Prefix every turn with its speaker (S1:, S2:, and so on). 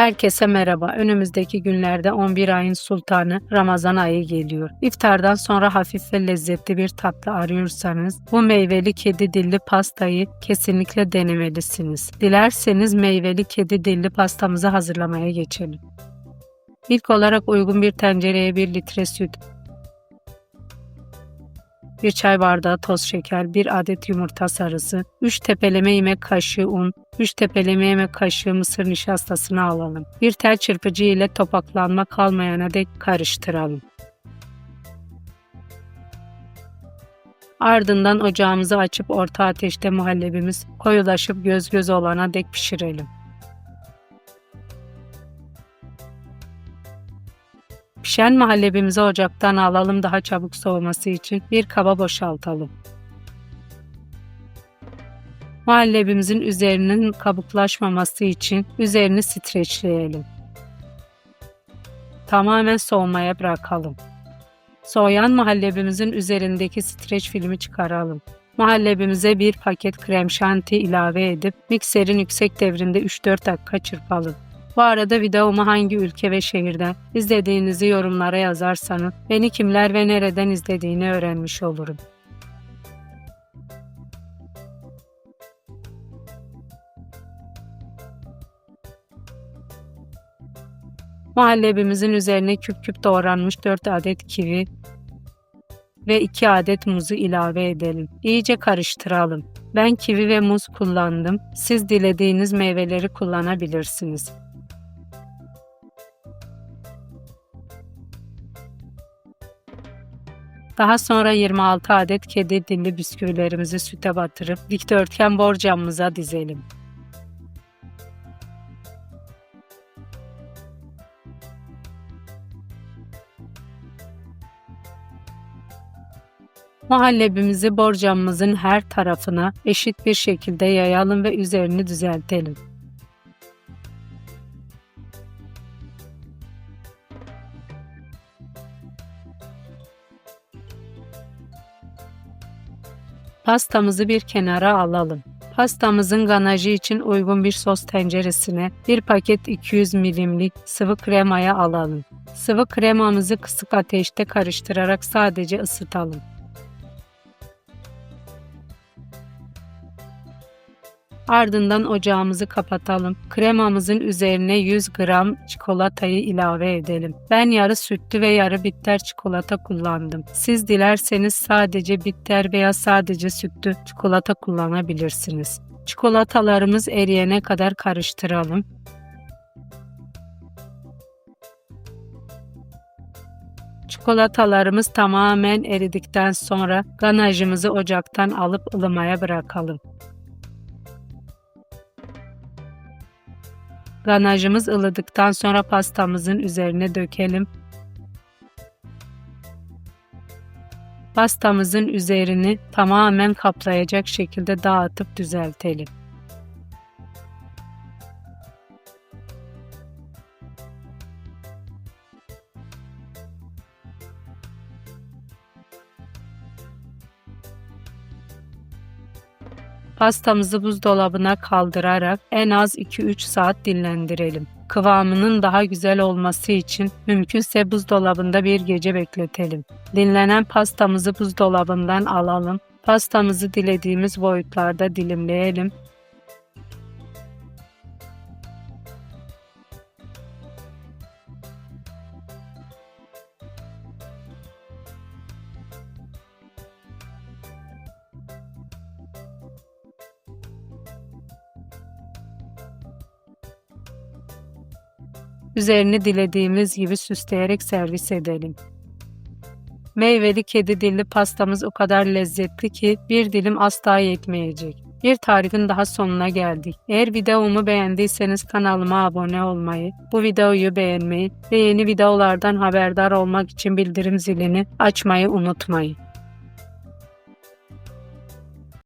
S1: Herkese merhaba. Önümüzdeki günlerde 11 ayın sultanı Ramazan ayı geliyor. İftardan sonra hafif ve lezzetli bir tatlı arıyorsanız bu meyveli kedi dilli pastayı kesinlikle denemelisiniz. Dilerseniz meyveli kedi dilli pastamızı hazırlamaya geçelim. İlk olarak uygun bir tencereye 1 litre süt, 1 çay bardağı toz şeker, 1 adet yumurta sarısı, 3 tepeleme yemek kaşığı un, 3 tepeleme yemek kaşığı mısır nişastasını alalım. Bir tel çırpıcı ile topaklanma kalmayana dek karıştıralım. Ardından ocağımızı açıp orta ateşte muhallebimiz koyulaşıp göz göz olana dek pişirelim. Pişen muhallebimizi ocaktan alalım daha çabuk soğuması için bir kaba boşaltalım. Muhallebimizin üzerinin kabuklaşmaması için üzerini streçleyelim. Tamamen soğumaya bırakalım. Soğuyan muhallebimizin üzerindeki streç filmi çıkaralım. Muhallebimize bir paket krem şanti ilave edip mikserin yüksek devrinde 3-4 dakika çırpalım. Bu arada videomu hangi ülke ve şehirden izlediğinizi yorumlara yazarsanız beni kimler ve nereden izlediğini öğrenmiş olurum. Muhallebimizin üzerine küp küp doğranmış 4 adet kivi ve 2 adet muzu ilave edelim. İyice karıştıralım. Ben kivi ve muz kullandım. Siz dilediğiniz meyveleri kullanabilirsiniz. Daha sonra 26 adet kedi dilli bisküvilerimizi süte batırıp dikdörtgen borcamımıza dizelim. Muhallebimizi borcamımızın her tarafına eşit bir şekilde yayalım ve üzerini düzeltelim. Pastamızı bir kenara alalım. Pastamızın ganajı için uygun bir sos tenceresine bir paket 200 milimlik sıvı kremaya alalım. Sıvı kremamızı kısık ateşte karıştırarak sadece ısıtalım. Ardından ocağımızı kapatalım. Kremamızın üzerine 100 gram çikolatayı ilave edelim. Ben yarı sütlü ve yarı bitter çikolata kullandım. Siz dilerseniz sadece bitter veya sadece sütlü çikolata kullanabilirsiniz. Çikolatalarımız eriyene kadar karıştıralım. Çikolatalarımız tamamen eridikten sonra ganajımızı ocaktan alıp ılımaya bırakalım. Ganajımız ılıdıktan sonra pastamızın üzerine dökelim. Pastamızın üzerini tamamen kaplayacak şekilde dağıtıp düzeltelim. Pastamızı buzdolabına kaldırarak en az 2-3 saat dinlendirelim. Kıvamının daha güzel olması için mümkünse buzdolabında bir gece bekletelim. Dinlenen pastamızı buzdolabından alalım. Pastamızı dilediğimiz boyutlarda dilimleyelim Üzerini dilediğimiz gibi süsleyerek servis edelim. Meyveli kedi dilli pastamız o kadar lezzetli ki bir dilim asla yetmeyecek. Bir tarifin daha sonuna geldik. Eğer videomu beğendiyseniz kanalıma abone olmayı, bu videoyu beğenmeyi ve yeni videolardan haberdar olmak için bildirim zilini açmayı unutmayın.